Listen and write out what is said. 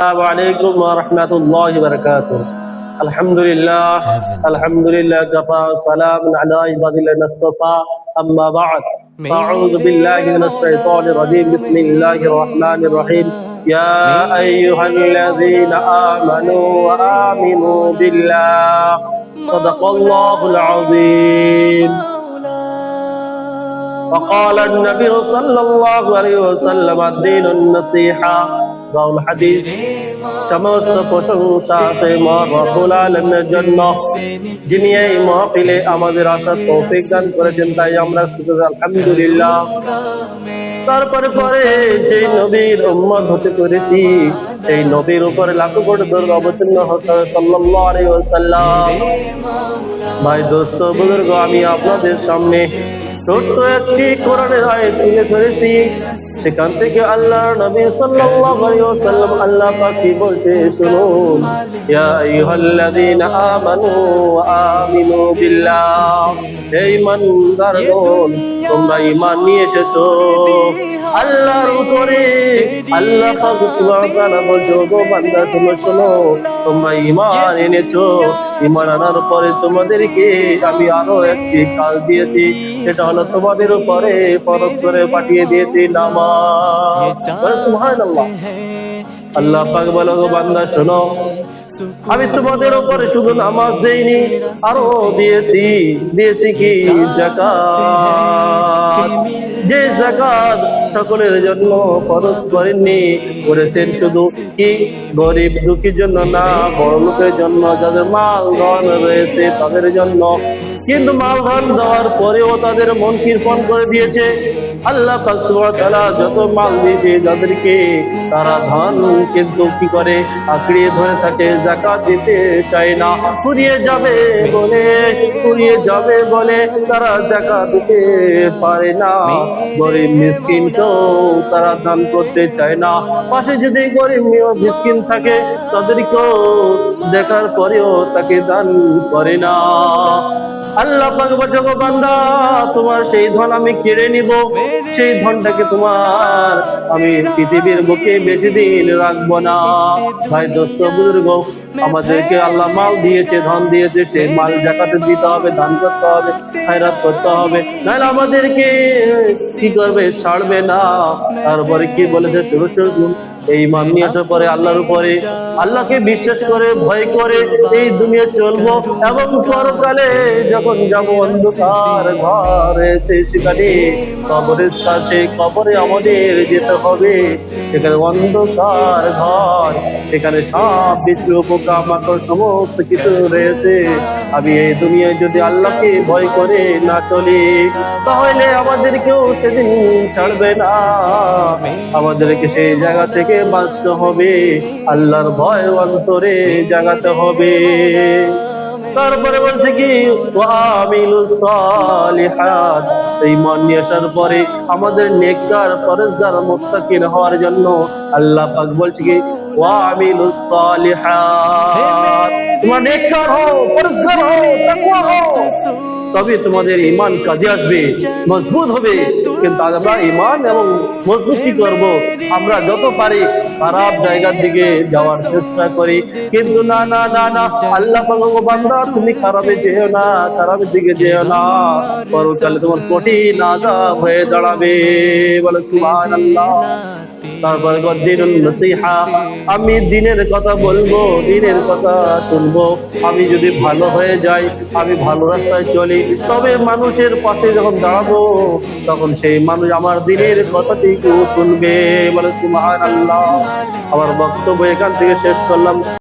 السلام عليكم ورحمة الله وبركاته الحمد لله الحمد لله كفى سلام على عباد الذين اصطفى أما بعد أعوذ بالله من الشيطان الرجيم بسم الله الرحمن الرحيم يا أيها الذين آمنوا وآمنوا بالله صدق الله العظيم وقال النبي صلى الله عليه وسلم الدين النصيحة Raul হাদিস সমস্ত প্রশংসা সেই মহাবুল আলমের জন্য যিনি এই মহফিলে আমাদের আসার তৌফিক দান করেছেন, তাই আমরা শুধু আলহামদুলিল্লাহ। তারপরে পরে যে নবীর উম্মত হতে পেরেছি, সেই নবীর উপরে লাখো কোটি দুর্গ অবতীর্ণ হতে সাল্লাল্লাহু আলাইহি ওয়াসাল্লাম। ভাই, দোস্ত, বুজুর্গ, আমি আপনাদের সামনে ছোট্ট একটি কোরআনের আয়াত তুলে ধরেছি। সেখান থেকে আল্লাহ নবী সাল্লাল্লাহু আলাইহি ওয়াসাল্লাম আল্লাহ পাক বলতে শুনুন ইয়া আইয়ুহাল্লাযীনা আমানু ওয়া আমিনু বিল্লাহ হে ঈমানদারগণ তোমরা ঈমান নিয়ে এসেছ। আল্লাহর উপরে আল্লাহ পাক সুবহানাহু ওয়া তাআলা বলছো গো বান্দা তোমরা শোনো তোমরা ঈমান এনেছো। ঈমান আনার পরে তোমাদেরকে আমি আরও একটি কাজ দিয়েছি। সেটা হলো তোমাদের উপরে ফরজ করে পাঠিয়ে দিয়েছি নামাজ। আল্লাহ পাক বলো বান্দা শোনো। আমি তোমাদের উপরে শুধু নামাজ দেইনি, আরও দিয়েছি দিয়েছি কি জাকাত যে জাকাত সকলের জন্য খরচ করেননি, করেছেন শুধু কি? গরিব দুঃখীর জন্য না, বড় লোকের জন্য, যাদের মাল ধন রয়েছে তাদের জন্য। কিন্তু মাল ধন দেওয়ার পরেও তাদের মন কৃপণ করে দিয়েছে। আল্লাহ সুবহানাহু যত মাল দিয়েছে যাদেরকে তারা ধন কিন্তু কি করে? আঁকড়িয়ে ধরে থাকে, জাকাত দিতে চায় না। ফুরিয়ে যাবে বলে ফুরিয়ে যাবে বলে তারা জাকাত দিতে পারে না। গরিব মিসকিন তো তারা দান করতে চায় না। পাশে যদি গরিব মিসকিন থাকে, তাদেরকেও দেখার পরেও তাকে দান করে না। আল্লাহ পাক গো বান্দা, তোমার সেই ধন আমি কেড়ে নিব। সেই ধনটাকে তোমার আমি পৃথিবীর বুকে বেশি দিন রাখব না। ভাই, দোস্ত, বুজুর্গ, আমাদেরকে আল্লাহ মাল দিয়েছে, ধন দিয়েছে, সেই মাল জাকাতে দিতে হবে, দান করতে হবে, খায়রাত করতে হবে। নাহলে আমাদেরকে কি করবে, ছাড়বে না। তারপরে কি বলেছে শুরু শুরু এই মান নিয়ে পরে আল্লাহর উপরে। আল্লাহকে বিশ্বাস করে, ভয় করে এই দুনিয়া চলবো। এবং পরকালে যখন যাব অন্ধকার ঘর সেখানে কবরের কাছে, কবরে আমাদের যেতে হবে। সেখানে অন্ধকার ঘর, সেখানে সাপ বিচ্ছু পোকা, মাকড়, সমস্ত কিছু রয়েছে। আমি এই দুনিয়ায় যদি আল্লাহকে ভয় করে না চলি, তাহলে আমাদেরকেও সেদিন ছাড়বে না। আমাদেরকে সেই জায়গা থেকে বাঁচতে হবে। আল্লাহর ভয় অন্তরে জাগাতে হবে। তারপরে বলছে কি এই মন নিয়ে আসার পরে আমাদের নেককার পরেশদার মুত্তাকিন হওয়ার জন্য আল্লাহ পাক বলছে কি তোমরা নেককার হও পরেশগার হও, তাকওয়া হও। তবে তোমাদের ইমান কাজে আসবে, মজবুত হবে। কিন্তু আমরা ইমান এবং মজবুত কি করব। আমরা যত পারি খারাপ জায়গার দিকে যাওয়ার চেষ্টা করি। কিন্তু না না না না, আল্লাহ বান্দা, তুমি খারাপে যেও না, খারাপের দিকে যেও না। পরকালে তোমার কঠিন আজাব হয়ে দাঁড়াবে। বলে সুবহানাল্লাহ। তারপর দিনুন নসিহা, আমি দিনের কথা বলব, দিনের কথা শুনব। আমি যদি ভালো হয়ে যাই, আমি ভালো রাস্তায় চলি, তবে মানুষের পাশে যখন দাঁড়াবো, তখন সেই মানুষ আমার দিনের কথাটিকে শুনবে। বলে সুবহানাল্লাহ। আমার বক্তব্য এখান থেকে শেষ করলাম।